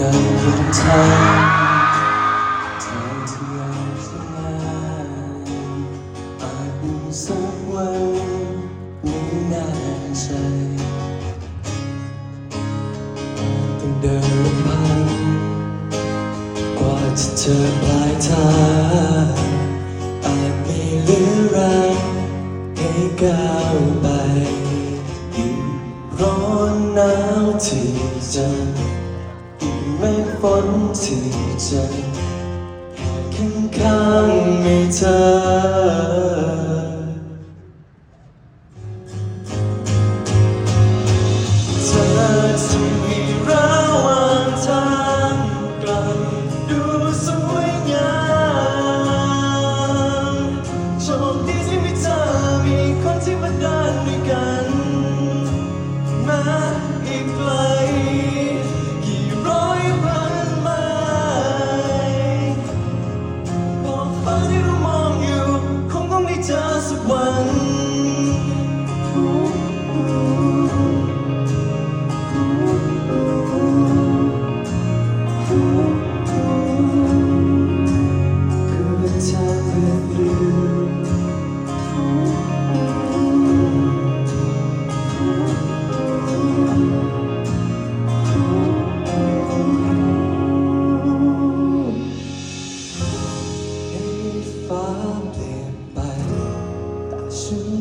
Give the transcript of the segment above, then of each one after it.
กันบนทางทางที่ยาวสลายอาจมีสักวันไม่น่าใช่ต้องเดินลำพังกว่าจะเจอปลายทางอาจม่เหลือแรงให้ก้าวไปยิ่งร้อนหนาวที่จะ ฝนที่จะข้างข้างๆไม่เธอ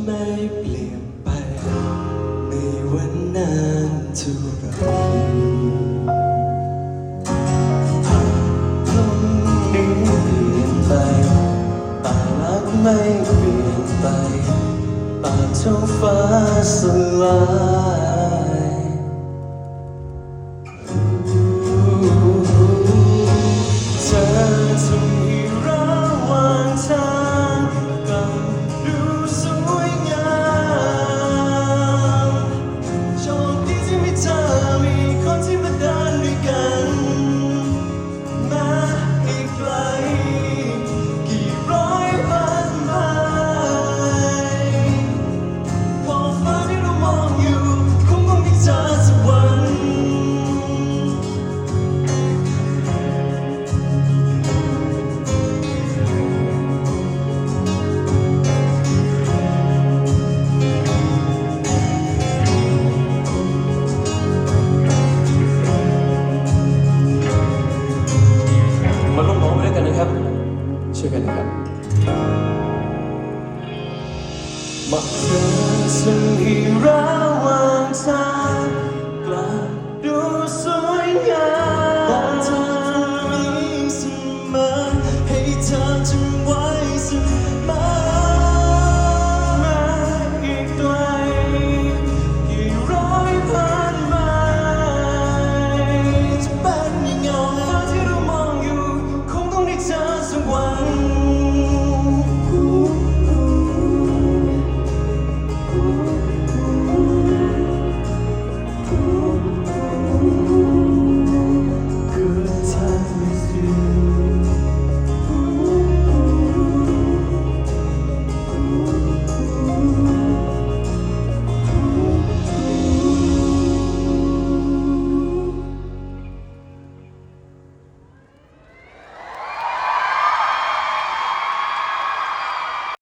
ไม่เปลี่ยนไป ไม่วันนานเท่าไร 把头发撕烂 มักเจอสิ่งที่ระหวังใจ